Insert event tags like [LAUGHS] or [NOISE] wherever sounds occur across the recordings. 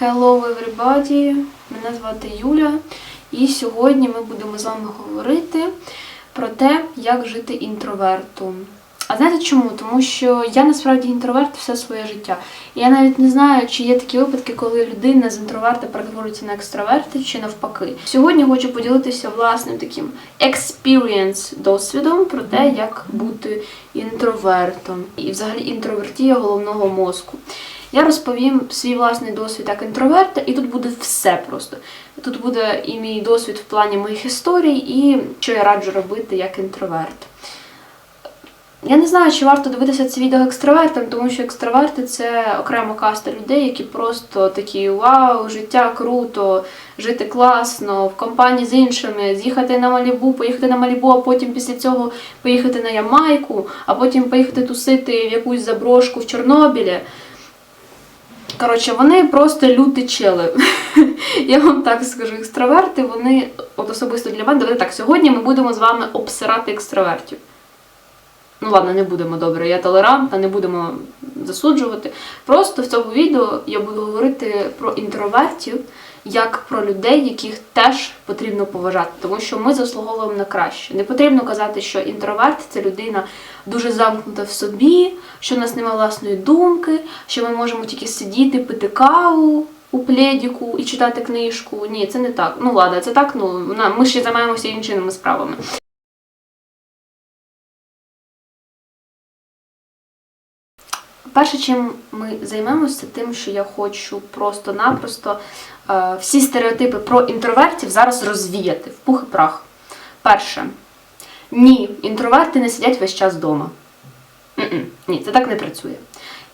Hello everybody! Мене звати Юля, і сьогодні ми будемо з вами говорити про те, як жити інтроверту. А знаєте чому? Тому що я насправді інтроверт все своє життя. І я навіть не знаю, чи є такі випадки, коли людина з інтроверта перетворюється на екстраверта, чи навпаки. Сьогодні хочу поділитися власним таким experience досвідом про те, як бути інтровертом і взагалі інтровертія головного мозку. Я розповім свій власний досвід як інтроверта, і тут буде все просто. Тут буде і мій досвід в плані моїх історій, і що я раджу робити як інтроверт. Я не знаю, чи варто дивитися це відео екстравертам, тому що екстраверти це окрема каста людей, які просто такі вау, життя круто, жити класно, в компанії з іншими, з'їхати на Малібу, поїхати на Малібу, а потім після цього поїхати на Ямайку, а потім поїхати тусити в якусь заброшку в Чорнобілі. Коротше, вони просто люті чели. [LAUGHS] Я вам так скажу, екстраверти, вони, от особисто для мене, давайте так, сьогодні ми будемо з вами обсирати екстравертів. Ну ладно, не будемо добре, я толерантна, не будемо засуджувати. Просто в цьому відео я буду говорити про інтровертів, як про людей, яких теж потрібно поважати, тому що ми заслуговуємо на краще. Не потрібно казати, що інтроверт це людина дуже замкнута в собі, що в нас немає власної думки, що ми можемо тільки сидіти, пити каву. У пледіку і читати книжку. Ні, це не так. Ну ладно, це так, ну ми ще займаємося іншими справами. Перше, чим ми займемося, тим, що я хочу просто-напросто е, всі стереотипи про інтровертів зараз розвіяти в пух і прах. Перше, ні, інтроверти не сидять весь час вдома. Ні, це так не працює.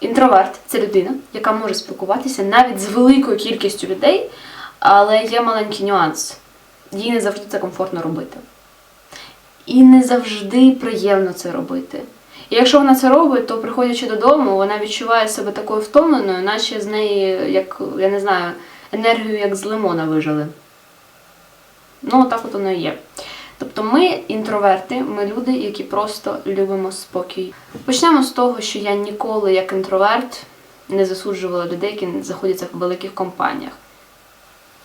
Інтроверт це людина, яка може спілкуватися навіть з великою кількістю людей, але є маленький нюанс. Їй не завжди це комфортно робити. І не завжди приємно це робити. І якщо вона це робить, то приходячи додому, вона відчуває себе такою втомленою, наче з неї, як, я не знаю, енергію як з лимона вижили. Ну, так от воно і є. Тобто ми інтроверти, ми люди, які просто любимо спокій. Почнемо з того, що я ніколи як інтроверт не засуджувала людей, які знаходяться в великих компаніях.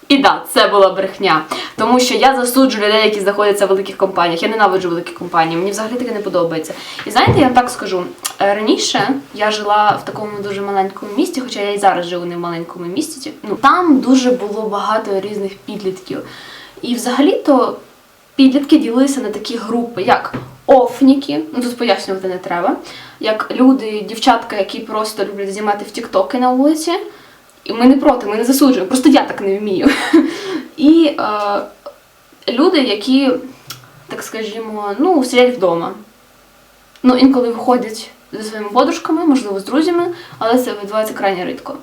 І так, це була брехня. Тому що я засуджую людей, які знаходяться в великих компаніях. Я ненавиджу великі компанії, мені взагалі таке не подобається. І знаєте, я вам так скажу: е, раніше я жила в такому дуже маленькому місті, хоча я і зараз живу не в маленькому місті. Ну там дуже було багато різних підлітків. І взагалі-то підлітки ділилися на такі групи, як офніки, ну тут пояснювати не треба, як люди, дівчатка, які просто люблять знімати в тіктоки на вулиці. І ми не проти, ми не засуджуємо, просто я так не вмію. [LAUGHS] І е, люди, які, так скажімо, ну, сидять вдома. Ну, інколи виходять зі своїми подружками, можливо, з друзями, але це відбувається крайне рідко.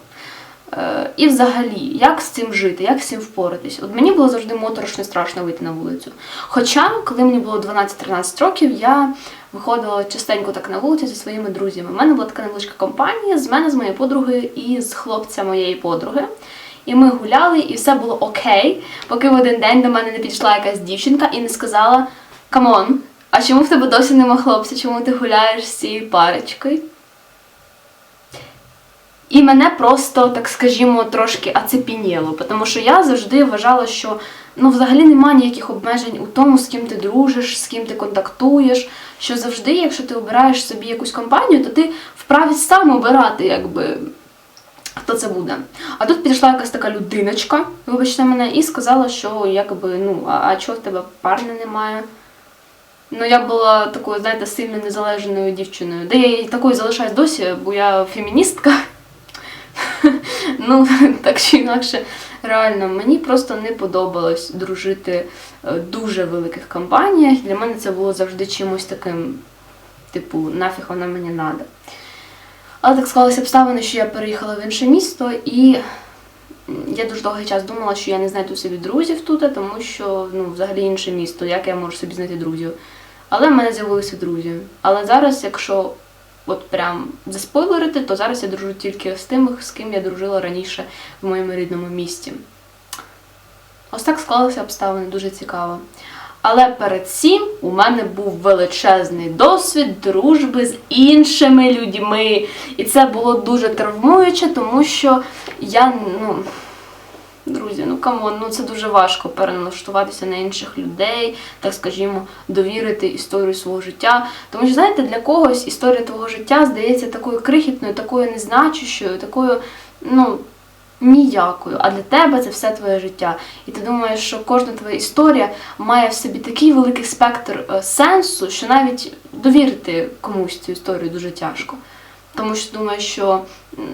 Е, і взагалі, як з цим жити, як з цим впоратись? От мені було завжди моторошно страшно вийти на вулицю. Хоча, коли мені було 12-13 років, я виходила частенько так на вулиці зі своїми друзями. У мене була така невеличка компанія з мене, з моєї подруги і з хлопця моєї подруги. І ми гуляли, і все було окей, поки в один день до мене не підійшла якась дівчинка і не сказала: Камон, а чому в тебе досі нема хлопця? Чому ти гуляєш з цією парочкою? І мене просто, так скажімо, трошки ацепініло, тому що я завжди вважала, що ну, взагалі немає ніяких обмежень у тому, з ким ти дружиш, з ким ти контактуєш. Що завжди, якщо ти обираєш собі якусь компанію, то ти вправі сам обирати, якби. Хто це буде? А тут підійшла якась така людиночка, вибачте мене, і сказала, що якби, ну, а, а чого в тебе парня немає? Ну, я була такою, знаєте, сильно незалежною дівчиною. Де я такою залишаюсь досі, бо я феміністка. [LAUGHS] Ну, так чи інакше, реально, мені просто не подобалось дружити е, в дуже великих компаніях. Для мене це було завжди чимось таким, типу, нафіг воно мені надо. Але так склалися обставини, що я переїхала в інше місто, і я дуже довгий час думала, що я не знайду собі друзів тут, тому що ну, взагалі інше місто, як я можу собі знайти друзів. Але в мене з'явилися друзі. Але зараз, якщо от прям заспойлерити, то зараз я дружу тільки з тими, з ким я дружила раніше в моєму рідному місті. Ось так склалися обставини, дуже цікаво. Але перед цим у мене був величезний досвід дружби з іншими людьми. І це було дуже травмуюче, тому що я, ну. Друзі, ну камон, ну це дуже важко переналаштуватися на інших людей, так скажімо, довірити історію свого життя. Тому що, знаєте, для когось історія твого життя здається такою крихітною, такою незначущою, такою, ну, ніякою. А для тебе це все твоє життя. І ти думаєш, що кожна твоя історія має в собі такий великий спектр е, сенсу, що навіть довірити комусь цю історію дуже тяжко. Тому що думаю, що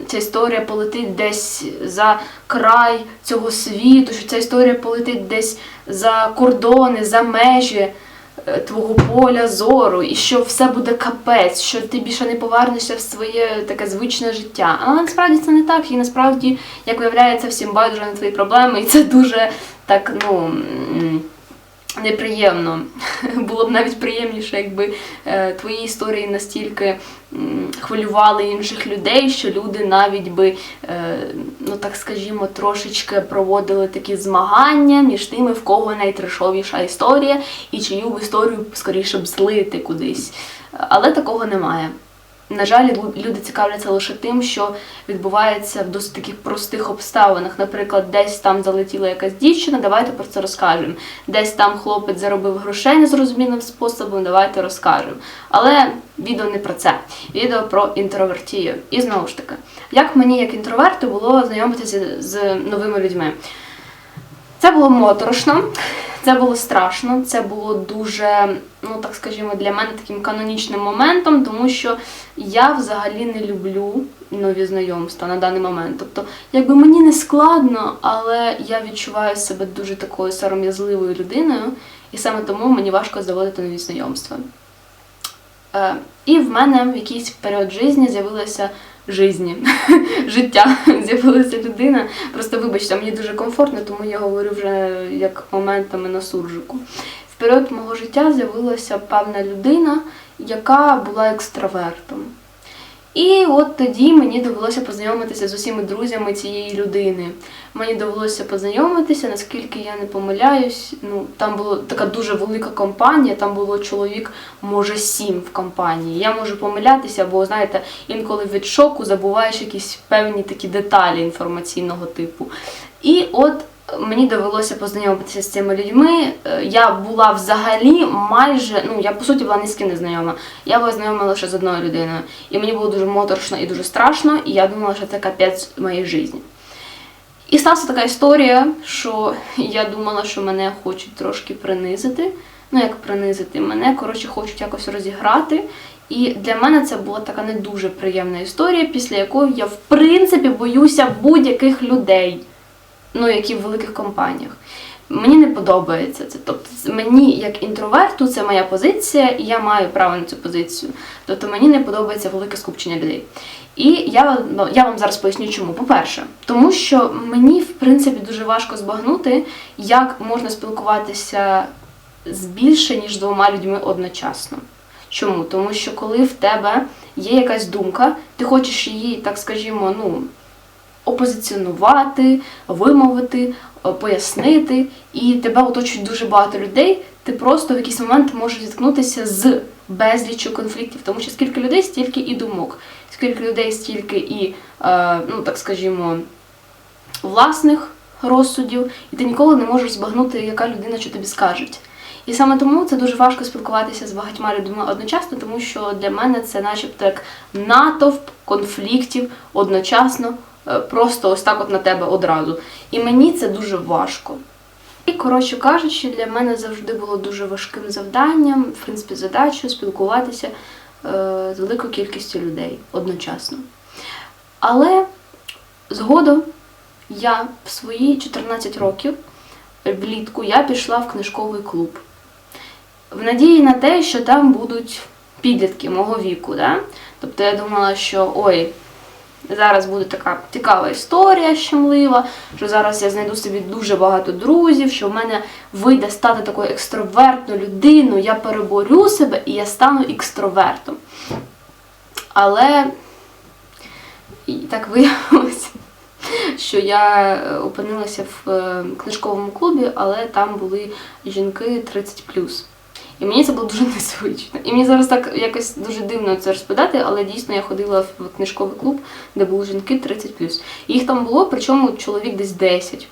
ця історія полетить десь за край цього світу, що ця історія полетить десь за кордони, за межі е, твого поля зору, і що все буде капець, що ти більше не повернешся в своє таке звичне життя. Але насправді це не так. І насправді, як виявляється, всім байдуже на твої проблеми, і це дуже так, ну. Неприємно. [LAUGHS] Було б навіть приємніше, якби е, твої історії настільки хвилювали інших людей, що люди навіть би, е, ну так скажімо, трошечки проводили такі змагання між тими, в кого найтрешовіша історія, і чию б історію скоріше б злити кудись. Але такого немає. На жаль, лю- люди цікавляться лише тим, що відбувається в досить таких простих обставинах. Наприклад, десь там залетіла якась дівчина, давайте про це розкажемо. Десь там хлопець заробив грошей незрозумілим способом, давайте розкажемо. Але відео не про це. Відео про інтровертію. І знову ж таки, як мені, як інтроверту, було знайомитися з новими людьми. Це було моторошно, це було страшно, це було дуже, ну так скажімо, для мене таким канонічним моментом, тому що я взагалі не люблю нові знайомства на даний момент. Тобто, якби мені не складно, але я відчуваю себе дуже такою сором'язливою людиною, і саме тому мені важко заводити нові знайомства. Е, і в мене в якийсь період життя з'явилося жизні, [LAUGHS] життя, [LAUGHS] з'явилася людина. Просто вибачте, мені дуже комфортно, тому я говорю вже як моментами на суржику. В період мого життя з'явилася певна людина, яка була екстравертом. І от тоді мені довелося познайомитися з усіма друзями цієї людини. Мені довелося познайомитися, наскільки я не помиляюсь. Ну там була така дуже велика компанія, там було чоловік, може, сім в компанії. Я можу помилятися, бо знаєте, інколи від шоку забуваєш якісь певні такі деталі інформаційного типу. І от мені довелося познайомитися з цими людьми. Е, Я була взагалі майже, ну я по суті була ні з ким не знайома. Я була знайома лише з одною людиною. І мені було дуже моторошно і дуже страшно, і я думала, що це капець моєї житті. І сталася така історія, що я думала, що мене хочуть трошки принизити. Ну, як принизити, мене, коротше, хочуть якось розіграти. І для мене це була така не дуже приємна історія, після якої я, в принципі, боюся будь-яких людей, ну, які в великих компаніях. Мені не подобається це. Тобто, мені, як інтроверту, це моя позиція, і я маю право на цю позицію. Тобто мені не подобається велике скупчення людей. І я, ну, я вам зараз поясню, чому. По-перше, тому що мені, в принципі, дуже важко збагнути, як можна спілкуватися з більше, ніж двома людьми одночасно. Чому? Тому що коли в тебе є якась думка, ти хочеш її, так скажімо, ну, опозиціонувати, вимовити, пояснити, і тебе оточують дуже багато людей, ти просто в якийсь момент можеш зіткнутися з безліччю конфліктів, тому що скільки людей, стільки і думок, скільки людей, стільки і, е, ну так скажімо, власних розсудів, і ти ніколи не можеш збагнути, яка людина що тобі скаже. І саме тому це дуже важко спілкуватися з багатьма людьми одночасно, тому що для мене це начебто як натовп конфліктів одночасно, е, просто ось так от на тебе одразу. І мені це дуже важко. І, коротше кажучи, для мене завжди було дуже важким завданням, в принципі, задачею спілкуватися е, з великою кількістю людей одночасно. Але згодом я в свої 14 років влітку я пішла в книжковий клуб. В надії на те, що там будуть підлітки мого віку. Да? Тобто я думала, що ой, зараз буде така цікава історія щемлива, що зараз я знайду собі дуже багато друзів, що в мене вийде стати такою екстровертною людиною, я переборю себе і я стану екстровертом. Але і так виявилося, що я е, опинилася в е, книжковому клубі, але там були жінки 30 І мені це було дуже [LAUGHS] незвично. І мені зараз так якось дуже дивно це розповідати, але дійсно я ходила в книжковий клуб, де були жінки 30 Їх там було, причому чоловік десь 10.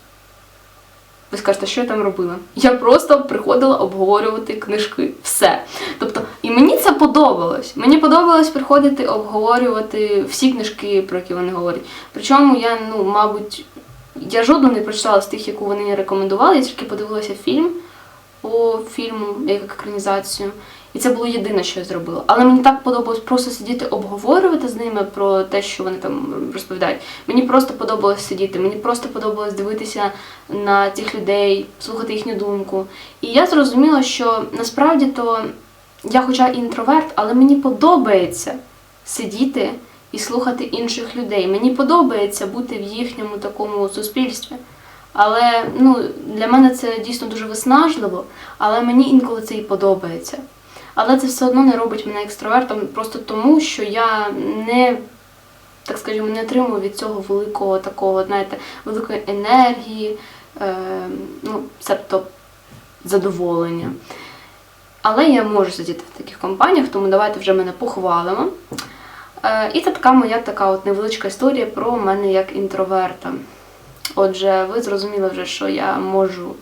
Ви скажете, що я там робила? Я просто приходила обговорювати книжки. Все. Тобто, і мені це подобалось. Мені подобалось приходити обговорювати всі книжки, про які вони говорять. Причому я, ну, мабуть, я жодну не прочитала з тих, яку вони рекомендували, я тільки подивилася фільм по фільму, як екранізацію. І це було єдине, що я зробила. Але мені так подобалось просто сидіти, обговорювати з ними про те, що вони там розповідають. Мені просто подобалось сидіти, мені просто подобалось дивитися на цих людей, слухати їхню думку. І я зрозуміла, що насправді то я, хоча інтроверт, але мені подобається сидіти і слухати інших людей. Мені подобається бути в їхньому такому суспільстві. Але ну, для мене це дійсно дуже виснажливо, але мені інколи це і подобається. Але це все одно не робить мене екстравертом просто тому, що я не, так скажімо, не отримую від цього великого такого, знаєте, великої енергії, е, ну, себто задоволення. Але я можу сидіти в таких компаніях, тому давайте вже мене похвалимо. Е, і це така моя така от невеличка історія про мене як інтроверта. Отже, ви зрозуміли вже, що я можу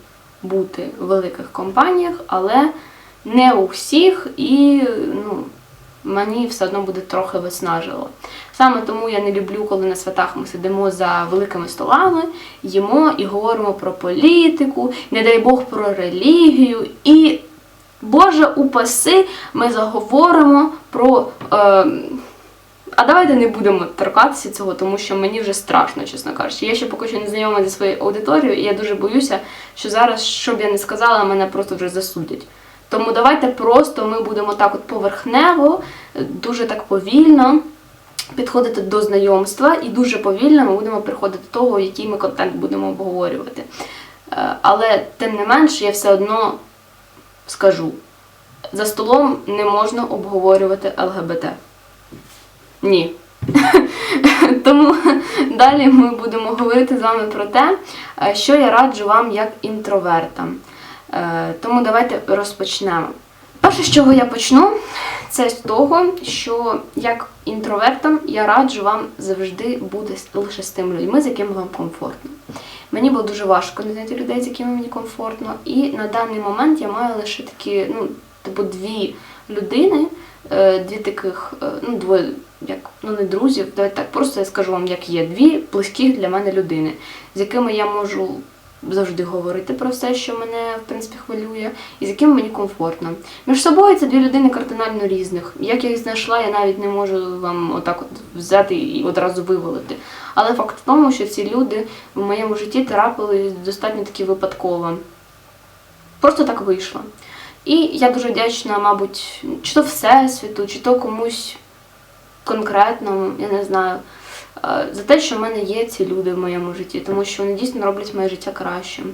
бути в великих компаніях, але не у всіх, і ну, мені все одно буде трохи виснажило. Саме тому я не люблю, коли на святах ми сидимо за великими столами, їмо і говоримо про політику, не дай Бог про релігію. І, Боже, упаси, ми заговоримо про. Е, а давайте не будемо торкатися цього, тому що мені вже страшно, чесно кажучи. Я ще поки що не знайома зі своєю аудиторією, і я дуже боюся, що зараз, що б я не сказала, мене просто вже засудять. Тому давайте просто ми будемо так от поверхнево, дуже так повільно підходити до знайомства, і дуже повільно ми будемо приходити до того, який ми контент будемо обговорювати. Е, Але тим не менш, я все одно скажу: за столом не можна обговорювати ЛГБТ. Ні. [LAUGHS] Тому далі ми будемо говорити з вами про те, е, що я раджу вам як інтровертам. Е, Тому давайте розпочнемо. Перше, з чого я почну, це з того, що як інтровертам я раджу вам завжди бути лише з тими людьми, з якими вам комфортно. Мені було дуже важко знайти людей, з якими мені комфортно, і на даний момент я маю лише такі, ну, типу, дві людини, дві таких, е, ну, двоє, як ну не друзів, давайте так просто я скажу вам, як є дві близьких для мене людини, з якими я можу завжди говорити про все, що мене в принципі хвилює, і з якими мені комфортно. Між собою це дві людини кардинально різних. Як я їх знайшла, я навіть не можу вам отак от взяти і одразу вивалити. Але факт в тому, що ці люди в моєму житті трапились достатньо таки випадково. Просто так вийшло. І я дуже вдячна, мабуть, чи то Всесвіту, чи то комусь конкретному, я не знаю, е, за те, що в мене є ці люди в моєму житті, тому що вони дійсно роблять моє життя кращим.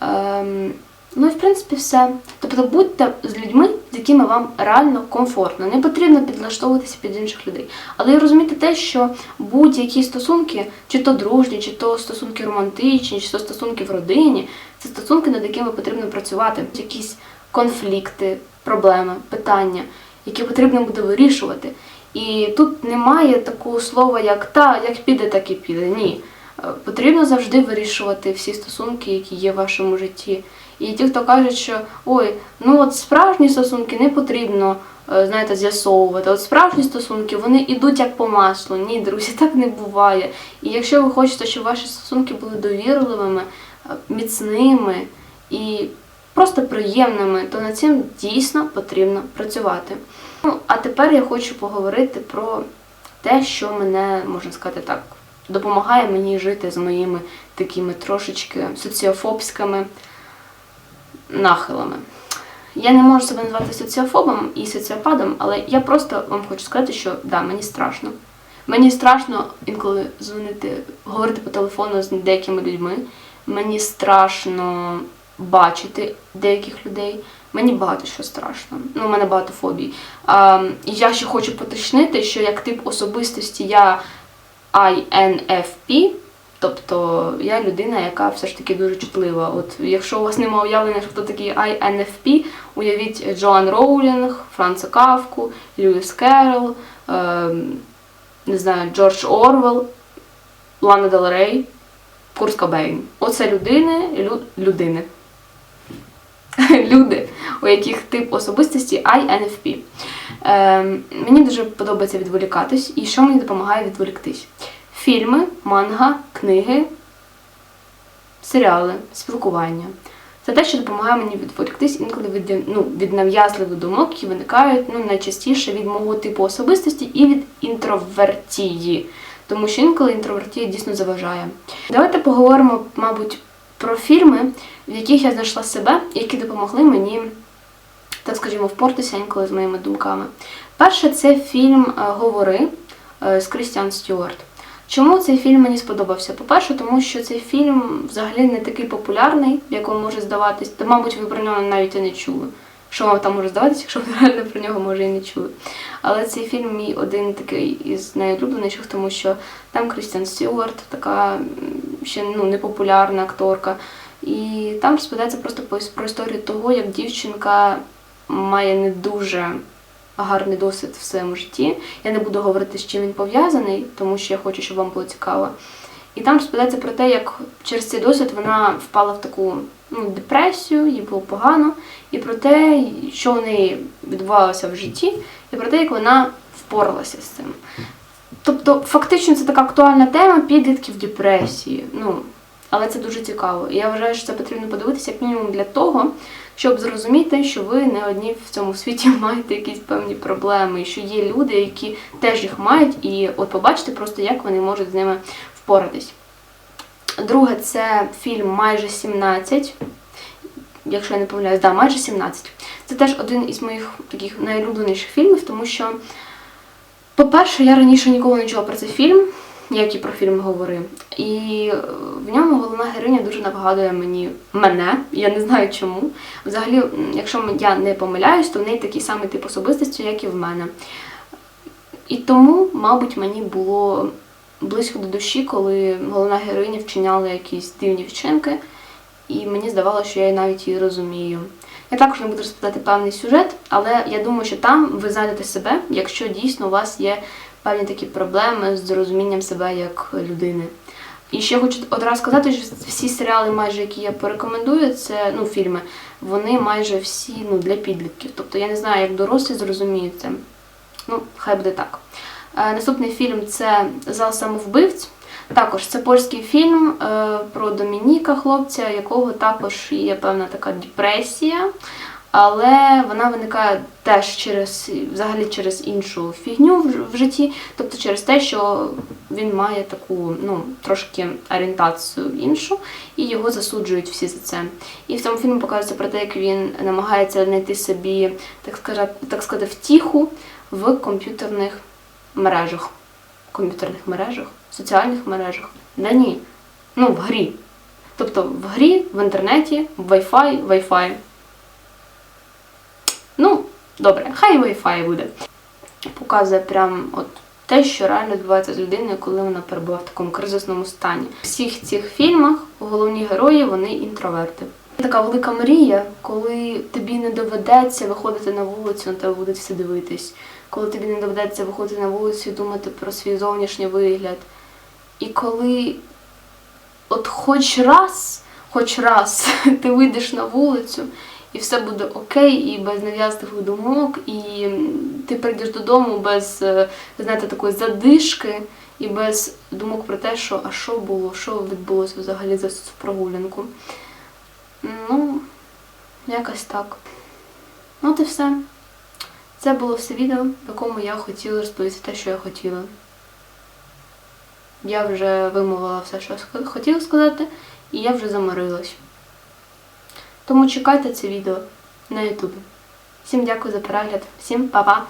Ем, ну і в принципі все. Тобто будьте з людьми, з якими вам реально комфортно. Не потрібно підлаштовуватися під інших людей. Але і розумійте те, що будь-які стосунки, чи то дружні, чи то стосунки романтичні, чи то стосунки в родині, це стосунки, над якими потрібно працювати. Якісь конфлікти, проблеми, питання, які потрібно буде вирішувати. І тут немає такого слова, як та, як піде, так і піде. Ні. Е, Потрібно завжди вирішувати всі стосунки, які є в вашому житті. І ті, хто кажуть, що ой, ну от справжні стосунки не потрібно, е, знаєте, з'ясовувати. От справжні стосунки вони йдуть як по маслу. Ні, друзі, так не буває. І якщо ви хочете, щоб ваші стосунки були довірливими, е, міцними і просто приємними, то над цим дійсно потрібно працювати. Ну, а тепер я хочу поговорити про те, що мене, можна сказати так, допомагає мені жити з моїми такими трошечки соціофобськими нахилами. Я не можу себе назвати соціофобом і соціопадом, але я просто вам хочу сказати, що да, мені страшно. Мені страшно інколи дзвонити, говорити по телефону з деякими людьми. Мені страшно бачити деяких людей. Мені багато що страшно. Ну, у мене багато фобій. А, і я ще хочу поточнити, що як тип особистості я INFP, Тобто я людина, яка все ж таки дуже чутлива. От якщо у вас немає уявлення, хто такий INFP, уявіть Джоан Роулінг, Франца Кавку, Льюіс Керрол, е, не знаю, Джордж Орвел, Лана Дел Рей, Курс Кобейн. Оце людини, лю, людини. [LAUGHS] Люди, у яких тип особистості INFP. Е, мені дуже подобається відволікатись, і що мені допомагає відволіктись? Фільми, манга, книги, серіали, спілкування. Це те, що допомагає мені відволіктись інколи від, ну, від нав'язливих думок, які виникають ну, найчастіше від мого типу особистості і від інтровертії. Тому що інколи інтровертія дійсно заважає. Давайте поговоримо, мабуть, про фільми, в яких я знайшла себе, які допомогли мені, так скажімо, впортися інколи з моїми думками. Перше, це фільм е, Говори е, з Крістіан Стюарт. Чому цей фільм мені сподобався? По-перше, тому що цей фільм взагалі не такий популярний, як вам може здаватись. Та, мабуть, ви про нього навіть і не чули. Що вам там може здаватися, якщо ви реально про нього може і не чули. Але цей фільм мій один такий із найулюбленіших, тому що там Крістіан Стюарт, така ще ну, непопулярна акторка. І там розповідається просто про історію того, як дівчинка має не дуже гарний досвід в своєму житті. Я не буду говорити, з чим він пов'язаний, тому що я хочу, щоб вам було цікаво. І там розповідається про те, як через цей досвід вона впала в таку депресію, їй було погано, і про те, що в неї відбувалося в житті, і про те, як вона впоралася з цим. Тобто, фактично, це така актуальна тема підлітків депресії. Ну, але це дуже цікаво. І я вважаю, що це потрібно подивитися як мінімум для того, щоб зрозуміти, що ви не одні в цьому світі [LAUGHS] маєте якісь певні проблеми, що є люди, які теж їх мають, і от побачите просто, як вони можуть з ними впоратись. Друге, це фільм Майже 17. Якщо я не помиляюсь, да, майже 17. Це теж один із моїх таких найулюбленіших фільмів, тому що, по-перше, я раніше ніколи не чула про цей фільм, як і про фільм говори. І е, в ньому головна героїня дуже нагадує мені мене. Я не знаю чому. Взагалі, якщо я не помиляюсь, то в неї такий самий тип особистості, як і в мене. І тому, мабуть, мені було близько до душі, коли головна героїня вчиняла якісь дивні вчинки, і мені здавалося, що я навіть її розумію. Я також не буду розповідати певний сюжет, але я думаю, що там ви знайдете себе, якщо дійсно у вас є певні такі проблеми з розумінням себе як людини. І ще хочу одразу сказати, що всі серіали, майже які я порекомендую, це ну, фільми, вони майже всі ну, для підлітків. Тобто я не знаю, як дорослі зрозуміють це. Ну, хай буде так. Е, Наступний фільм це Зал самовбивць. Також це польський фільм е, про Домініка, хлопця, якого також є певна така депресія, але вона виникає теж через взагалі через іншу фігню в, житті, тобто через те, що він має таку ну, трошки орієнтацію іншу, і його засуджують всі за це. І в цьому фільмі показується про те, як він намагається знайти собі, так сказати, так сказати, втіху в комп'ютерних мережах. Комп'ютерних мережах, соціальних мережах. Да ні. Ну, в грі. Тобто в грі, в інтернеті, в Wi-Fi, Wi-Fi. Ну, добре, хай Wi-Fi буде. Показує прям от те, що реально відбувається з людиною, коли вона перебуває в такому кризисному стані. В всіх цих фільмах головні герої вони інтроверти. Така велика мрія, коли тобі не доведеться виходити на вулицю, на тебе будуть всі дивитись, коли тобі не доведеться виходити на вулицю і думати про свій зовнішній вигляд. І коли от хоч раз, хоч раз [LAUGHS] ти вийдеш на вулицю, і все буде окей, і без нав'язливих думок, і ти прийдеш додому без, е, знаєте, такої задишки і без думок про те, що а що було, що відбулося взагалі за цю прогулянку. Ну, якось так. Ну, от і все. Це було все відео, в якому я хотіла розповісти те, що я хотіла. Я вже вимовила все, що хотіла сказати, і я вже заморилась. Тому чекайте це відео на Ютубі. Всім дякую за перегляд, всім па-па!